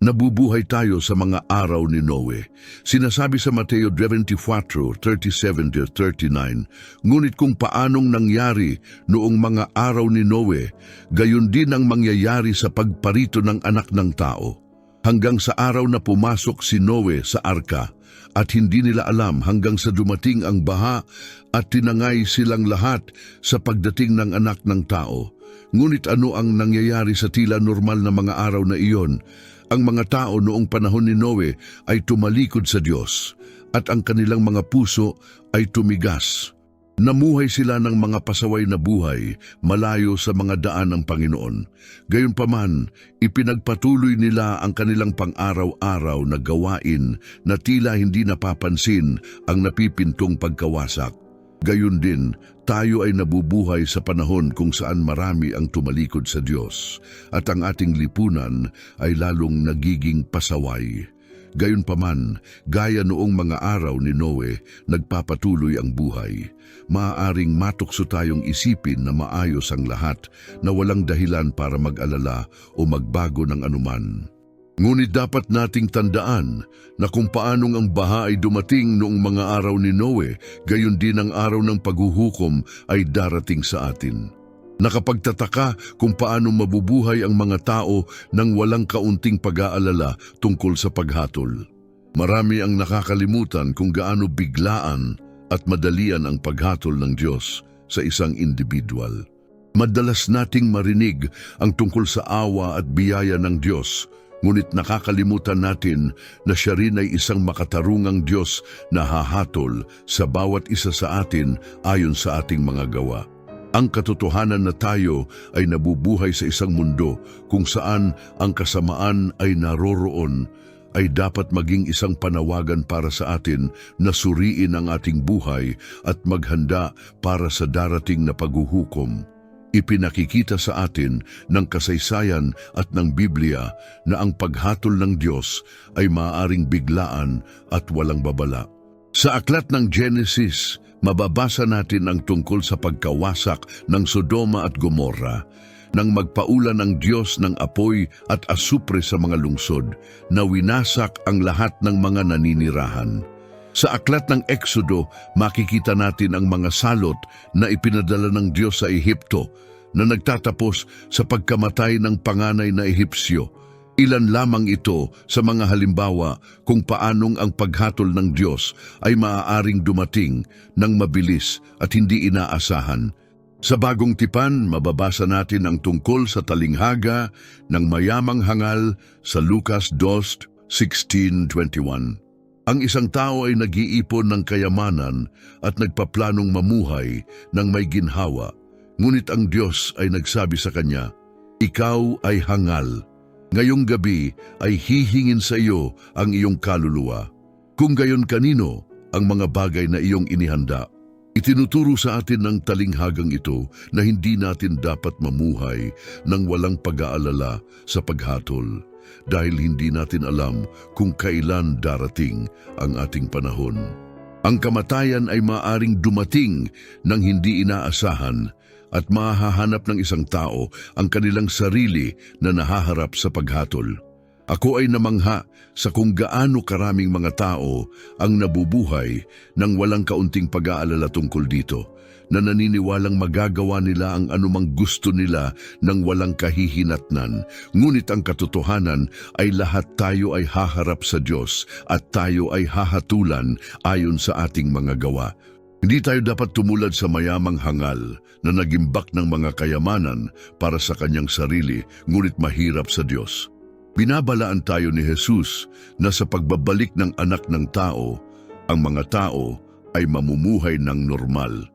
Nabubuhay tayo sa mga araw ni Noe. Sinasabi sa Mateo 24, 37-39, Ngunit kung paanong nangyari noong mga araw ni Noe, gayon din ang mangyayari sa pagparito ng anak ng tao. Hanggang sa araw na pumasok si Noe sa arka, at hindi nila alam hanggang sa dumating ang baha at tinangay silang lahat sa pagdating ng anak ng tao. Ngunit ano ang nangyayari sa tila normal na mga araw na iyon? Ang mga tao noong panahon ni Noe ay tumalikod sa Diyos at ang kanilang mga puso ay tumigas. Namuhay sila ng mga pasaway na buhay malayo sa mga daan ng Panginoon. Gayunpaman, ipinagpatuloy nila ang kanilang pang-araw-araw na gawain na tila hindi napapansin ang napipintong pagkawasak. Gayun din, tayo ay nabubuhay sa panahon kung saan marami ang tumalikod sa Diyos at ang ating lipunan ay lalong nagiging pasaway. Gayunpaman, gaya noong mga araw ni Noe, nagpapatuloy ang buhay. Maaaring matukso tayong isipin na maayos ang lahat na walang dahilan para mag-alala o magbago ng anuman. Ngunit dapat nating tandaan na kung paanong ang baha ay dumating noong mga araw ni Noe, gayon din ang araw ng paghuhukom ay darating sa atin. Nakapagtataka kung paano mabubuhay ang mga tao nang walang kaunting pag-aalala tungkol sa paghatol. Marami ang nakakalimutan kung gaano biglaan at madalian ang paghatol ng Diyos sa isang individual. Madalas nating marinig ang tungkol sa awa at biyaya ng Diyos, ngunit nakakalimutan natin na siya rin ay isang makatarungang Diyos na hahatol sa bawat isa sa atin ayon sa ating mga gawa. Ang katotohanan na tayo ay nabubuhay sa isang mundo kung saan ang kasamaan ay naroroon ay dapat maging isang panawagan para sa atin na suriin ang ating buhay at maghanda para sa darating na paghuhukom. Ipinakikita sa atin ng kasaysayan at ng Biblia na ang paghatol ng Diyos ay maaaring biglaan at walang babala. Sa aklat ng Genesis, mababasa natin ang tungkol sa pagkawasak ng Sodoma at Gomorra nang magpaulan ng Diyos ng apoy at asupre sa mga lungsod na winasak ang lahat ng mga naninirahan. Sa aklat ng Exodo, makikita natin ang mga salot na ipinadala ng Diyos sa Ehipto na nagtatapos sa pagkamatay ng panganay na Ehipsyo. Ilan lamang ito sa mga halimbawa kung paanong ang paghatol ng Diyos ay maaaring dumating ng mabilis at hindi inaasahan. Sa bagong tipan, mababasa natin ang tungkol sa talinghaga ng mayamang hangal sa Lucas 2:16-21. Ang isang tao ay nag-iipon ng kayamanan at nagpaplanong mamuhay ng may ginhawa. Ngunit ang Diyos ay nagsabi sa kanya, Ikaw ay hangal. Ngayong gabi ay hihingin sa iyo ang iyong kaluluwa. Kung gayon kanino ang mga bagay na iyong inihanda. Itinuturo sa atin ng talinghagang ito na hindi natin dapat mamuhay ng walang pag-aalala sa paghatol dahil hindi natin alam kung kailan darating ang ating panahon. Ang kamatayan ay maaring dumating ng hindi inaasahan at mahahanap ng isang tao ang kanilang sarili na nahaharap sa paghatol. Ako ay namangha sa kung gaano karaming mga tao ang nabubuhay nang walang kaunting pag-aalala tungkol dito, na naniniwalang magagawa nila ang anumang gusto nila nang walang kahihinatnan. Ngunit ang katotohanan ay lahat tayo ay haharap sa Diyos at tayo ay hahatulan ayon sa ating mga gawa. Hindi tayo dapat tumulad sa mayamang hangal na nagimbak ng mga kayamanan para sa kanyang sarili, ngunit mahirap sa Diyos. Binabalaan tayo ni Jesus na sa pagbabalik ng anak ng tao, ang mga tao ay mamumuhay ng normal,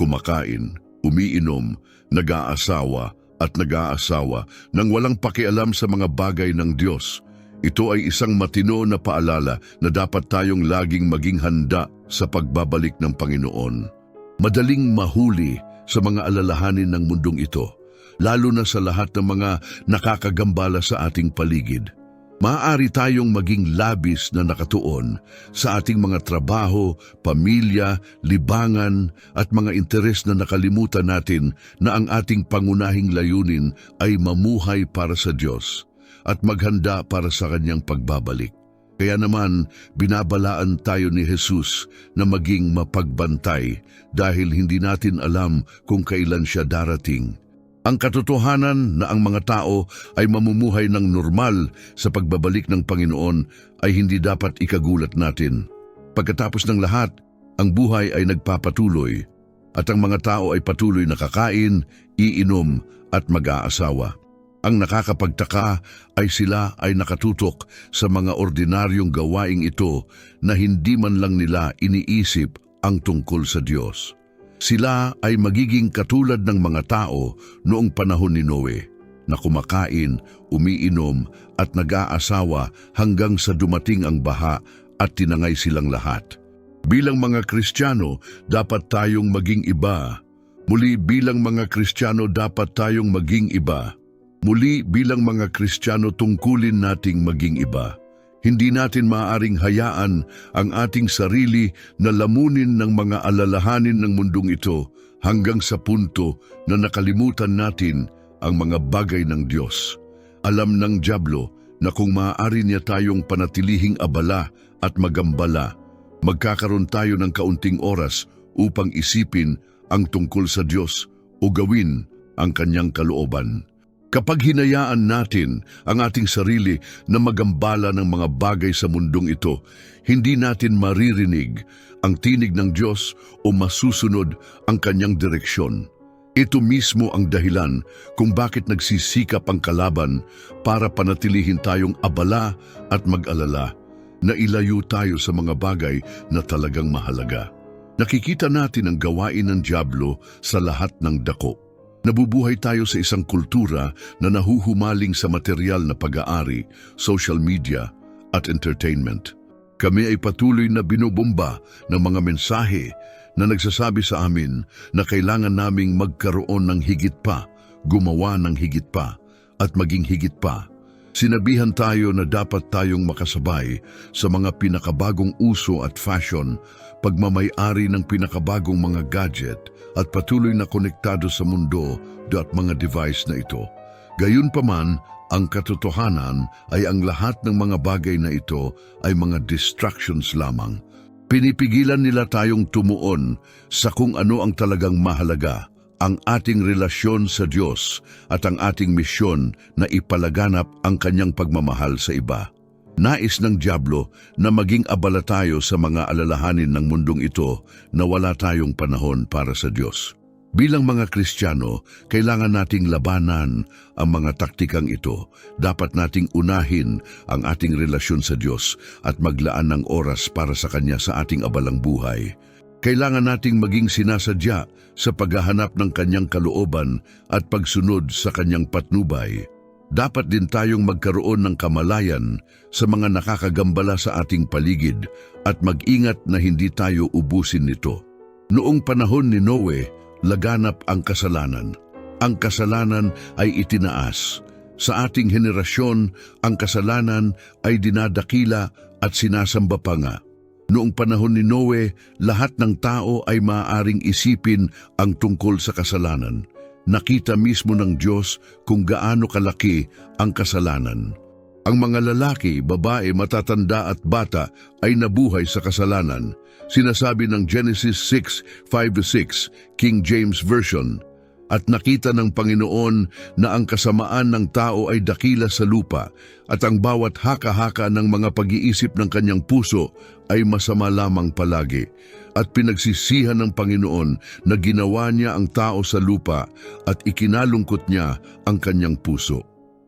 kumakain, umiinom, nag-aasawa at nag-aasawa nang walang pakialam sa mga bagay ng Diyos. Ito ay isang matino na paalala na dapat tayong laging maging handa sa pagbabalik ng Panginoon. Madaling mahuli sa mga alalahanin ng mundong ito, lalo na sa lahat ng mga nakakagambala sa ating paligid. Maaari tayong maging labis na nakatuon sa ating mga trabaho, pamilya, libangan at mga interes na nakalimutan natin na ang ating pangunahing layunin ay mamuhay para sa Diyos. at maghanda para sa kanyang pagbabalik. Kaya naman, binabalaan tayo ni Jesus na maging mapagbantay dahil hindi natin alam kung kailan siya darating. Ang katotohanan na ang mga tao ay mamumuhay ng normal sa pagbabalik ng Panginoon ay hindi dapat ikagulat natin. Pagkatapos ng lahat, ang buhay ay nagpapatuloy at ang mga tao ay patuloy na kakain, iinom at mag-aasawa. Ang nakakapagtaka ay sila ay nakatutok sa mga ordinaryong gawaing ito na hindi man lang nila iniisip ang tungkol sa Diyos. Sila ay magiging katulad ng mga tao noong panahon ni Noe na kumakain, umiinom at nag-aasawa hanggang sa dumating ang baha at tinangay silang lahat. Bilang mga Kristiyano, dapat tayong maging iba. Muli bilang mga Kristiyano, dapat tayong maging iba. Muli bilang mga Kristiyano, tungkulin nating maging iba. Hindi natin maaaring hayaan ang ating sarili na lamunin ng mga alalahanin ng mundong ito hanggang sa punto na nakalimutan natin ang mga bagay ng Diyos. Alam ng Diablo na kung maaari niya tayong panatilihing abala at magambala, magkakaroon tayo ng kaunting oras upang isipin ang tungkol sa Diyos o gawin ang kanyang kalooban. Kapag hinayaan natin ang ating sarili na magambala ng mga bagay sa mundong ito, hindi natin maririnig ang tinig ng Diyos o masusunod ang kanyang direksyon. Ito mismo ang dahilan kung bakit nagsisikap ang kalaban para panatilihin tayong abala at mag-alala na ilayo tayo sa mga bagay na talagang mahalaga. Nakikita natin ang gawain ng Diablo sa lahat ng dako. Nabubuhay tayo sa isang kultura na nahuhumaling sa material na pag-aari, social media at entertainment. Kami ay patuloy na binubomba ng mga mensahe na nagsasabi sa amin na kailangan naming magkaroon ng higit pa, gumawa ng higit pa, at maging higit pa. Sinabihan tayo na dapat tayong makasabay sa mga pinakabagong uso at fashion, pagmamayari ng pinakabagong mga gadget at patuloy na konektado sa mundo at mga device na ito. Gayunpaman, ang katotohanan ay ang lahat ng mga bagay na ito ay mga distractions lamang. Pinipigilan nila tayong tumuon sa kung ano ang talagang mahalaga, ang ating relasyon sa Diyos at ang ating misyon na ipalaganap ang kanyang pagmamahal sa iba. Nais ng Diablo na maging abala tayo sa mga alalahanin ng mundong ito na wala tayong panahon para sa Diyos. Bilang mga Kristiyano, kailangan nating labanan ang mga taktikang ito. Dapat nating unahin ang ating relasyon sa Diyos at maglaan ng oras para sa Kanya sa ating abalang buhay. Kailangan nating maging sinasadya sa paghahanap ng Kanyang kalooban at pagsunod sa Kanyang patnubay. Dapat din tayong magkaroon ng kamalayan sa mga nakakagambala sa ating paligid at mag-ingat na hindi tayo ubusin nito. Noong panahon ni Noe, laganap ang kasalanan. Ang kasalanan ay itinaas. Sa ating henerasyon, ang kasalanan ay dinadakila at sinasamba pa nga. Noong panahon ni Noe, lahat ng tao ay maaaring isipin ang tungkol sa kasalanan. Nakita mismo ng Diyos kung gaano kalaki ang kasalanan. Ang mga lalaki, babae, matatanda at bata ay nabuhay sa kasalanan. Sinasabi ng Genesis 6, 5-6, King James Version, At nakita ng Panginoon na ang kasamaan ng tao ay dakila sa lupa at ang bawat haka-haka ng mga pag-iisip ng kanyang puso ay masama lamang palagi. At pinagsisihan ng Panginoon na ginawa niya ang tao sa lupa at ikinalungkot niya ang kanyang puso.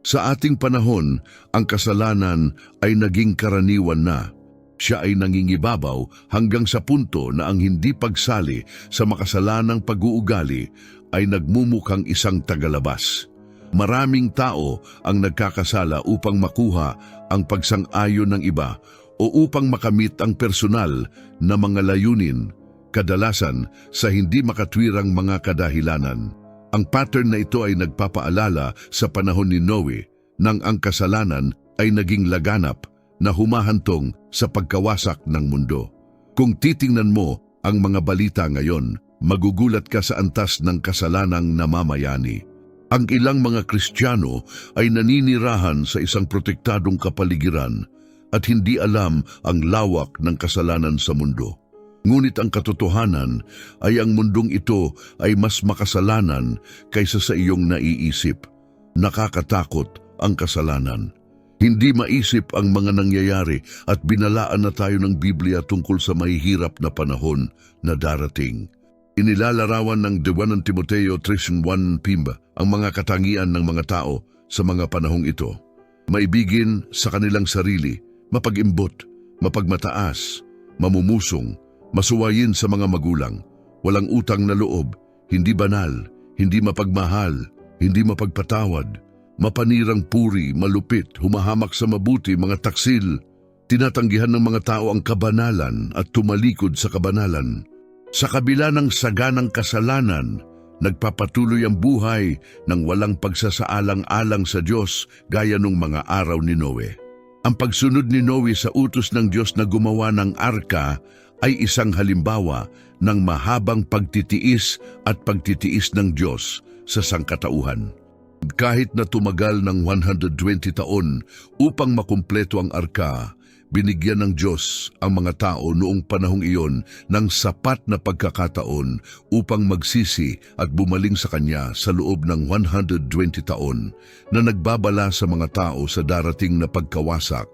Sa ating panahon, ang kasalanan ay naging karaniwan na. Siya ay nangingibabaw hanggang sa punto na ang hindi pagsali sa makasalanang pag-uugali ay nagmumukhang isang tagalabas. Maraming tao ang nagkakasala upang makuha ang pagsang-ayon ng iba o upang makamit ang personal na mga layunin, kadalasan sa hindi makatwirang mga kadahilanan. Ang pattern na ito ay nagpapaalala sa panahon ni Noe nang ang kasalanan ay naging laganap na humahantong sa pagkawasak ng mundo. Kung titingnan mo ang mga balita ngayon, magugulat ka sa antas ng kasalanang namamayani. Ang ilang mga Kristiyano ay naninirahan sa isang protektadong kapaligiran at hindi alam ang lawak ng kasalanan sa mundo. Ngunit ang katotohanan ay ang mundong ito ay mas makasalanan kaysa sa iyong naiisip. Nakakatakot ang kasalanan. Hindi maisip ang mga nangyayari at binalaan na tayo ng Biblia tungkol sa mahihirap na panahon na darating. Inilalarawan ng Dewan ng Timoteo 3.1 Pimba ang mga katangian ng mga tao sa mga panahong ito. Maibigin sa kanilang sarili, mapag-imbot, mapagmataas, mamumusong, masuwayin sa mga magulang, walang utang na loob, hindi banal, hindi mapagmahal, hindi mapagpatawad, mapanirang puri, malupit, humahamak sa mabuti, mga taksil, tinatanggihan ng mga tao ang kabanalan at tumalikod sa kabanalan. Sa kabila ng saganang kasalanan, nagpapatuloy ang buhay ng walang pagsasaalang-alang sa Diyos gaya nung mga araw ni Noe. Ang pagsunod ni Noe sa utos ng Diyos na gumawa ng arka ay isang halimbawa ng mahabang pagtitiis at pagtitiis ng Diyos sa sangkatauhan. Kahit na tumagal ng 120 taon upang makumpleto ang arka, binigyan ng Diyos ang mga tao noong panahong iyon ng sapat na pagkakataon upang magsisi at bumaling sa Kanya sa loob ng 120 taon na nagbabala sa mga tao sa darating na pagkawasak.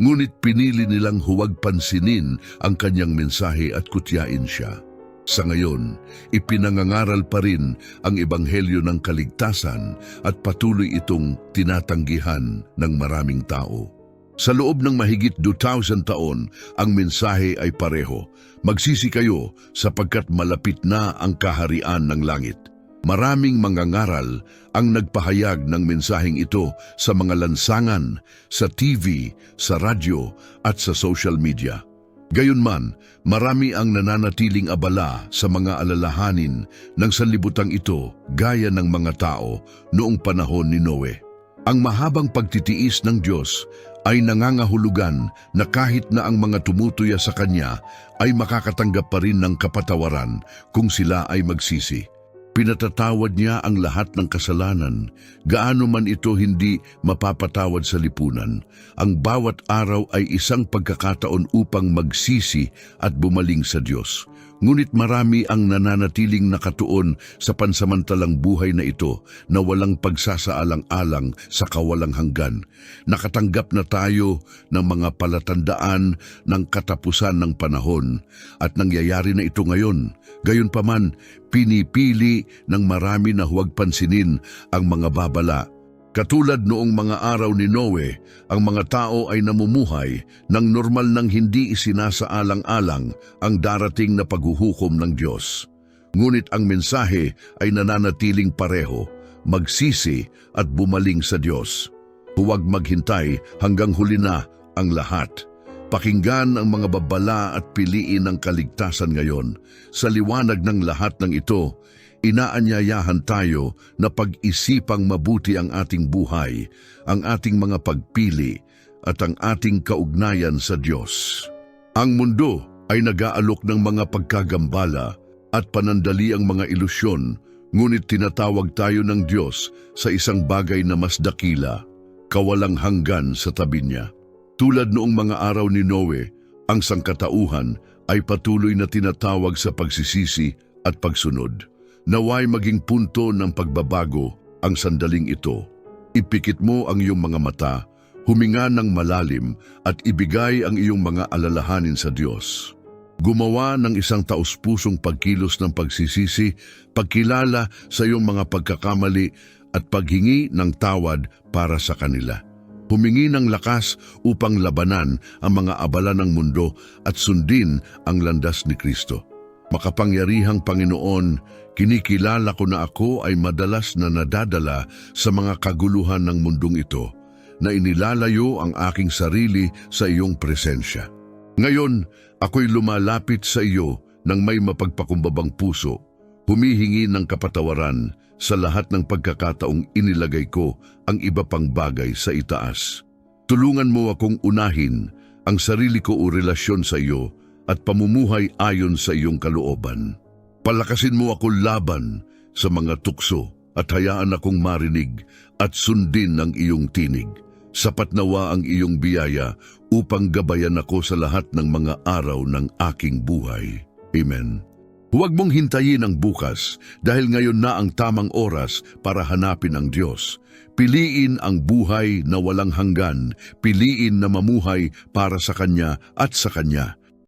Ngunit pinili nilang huwag pansinin ang kanyang mensahe at kutyain siya. Sa ngayon, ipinangangaral pa rin ang ebanghelyo ng kaligtasan at patuloy itong tinatanggihan ng maraming tao. Sa loob ng mahigit 2,000 taon, ang mensahe ay pareho. Magsisi kayo sapagkat malapit na ang kaharian ng langit. Maraming mangangaral ang nagpahayag ng mensaheng ito sa mga lansangan, sa TV, sa radyo at sa social media. Gayunman, marami ang nananatiling abala sa mga alalahanin ng sanlibutan ito gaya ng mga tao noong panahon ni Noe. Ang mahabang pagtitiis ng Diyos ay nangangahulugan na kahit na ang mga tumutuya sa Kanya ay makakatanggap pa rin ng kapatawaran kung sila ay magsisi. Pinatatawad niya ang lahat ng kasalanan, gaano man ito hindi mapapatawad sa lipunan. Ang bawat araw ay isang pagkakataon upang magsisi at bumaling sa Diyos. Ngunit marami ang nananatiling nakatuon sa pansamantalang buhay na ito na walang pagsasaalang-alang sa kawalang hanggan. Nakatanggap na tayo ng mga palatandaan ng katapusan ng panahon at nangyayari na ito ngayon. Gayunpaman, pinipili ng marami na huwag pansinin ang mga babala Katulad noong mga araw ni Noe, ang mga tao ay namumuhay ng normal nang hindi isinasaalang-alang ang darating na paghuhukom ng Diyos. Ngunit ang mensahe ay nananatiling pareho, magsisi at bumaling sa Diyos. Huwag maghintay hanggang huli na ang lahat. Pakinggan ang mga babala at piliin ang kaligtasan ngayon. Sa liwanag ng lahat ng ito, inaanyayahan tayo na pag-isipang mabuti ang ating buhay, ang ating mga pagpili at ang ating kaugnayan sa Diyos. Ang mundo ay nag-aalok ng mga pagkagambala at panandali ang mga ilusyon, ngunit tinatawag tayo ng Diyos sa isang bagay na mas dakila, kawalang hanggan sa tabi niya. Tulad noong mga araw ni Noe, ang sangkatauhan ay patuloy na tinatawag sa pagsisisi at pagsunod. Naway maging punto ng pagbabago ang sandaling ito. Ipikit mo ang iyong mga mata, huminga ng malalim at ibigay ang iyong mga alalahanin sa Diyos. Gumawa ng isang taus-pusong pagkilos ng pagsisisi, pagkilala sa iyong mga pagkakamali at paghingi ng tawad para sa kanila. Humingi ng lakas upang labanan ang mga abala ng mundo at sundin ang landas ni Kristo. Makapangyarihang Panginoon, kinikilala ko na ako ay madalas na nadadala sa mga kaguluhan ng mundong ito, na inilalayo ang aking sarili sa iyong presensya. Ngayon, ako'y lumalapit sa iyo ng may mapagpakumbabang puso, humihingi ng kapatawaran sa lahat ng pagkakataong inilagay ko ang iba pang bagay sa itaas. Tulungan mo akong unahin ang sarili ko o relasyon sa iyo at pamumuhay ayon sa iyong kalooban. Palakasin mo ako laban sa mga tukso at hayaan akong marinig at sundin ang iyong tinig. Sapat nawa ang iyong biyaya upang gabayan ako sa lahat ng mga araw ng aking buhay. Amen. Huwag mong hintayin ang bukas dahil ngayon na ang tamang oras para hanapin ang Diyos. Piliin ang buhay na walang hanggan, piliin na mamuhay para sa Kanya at sa Kanya.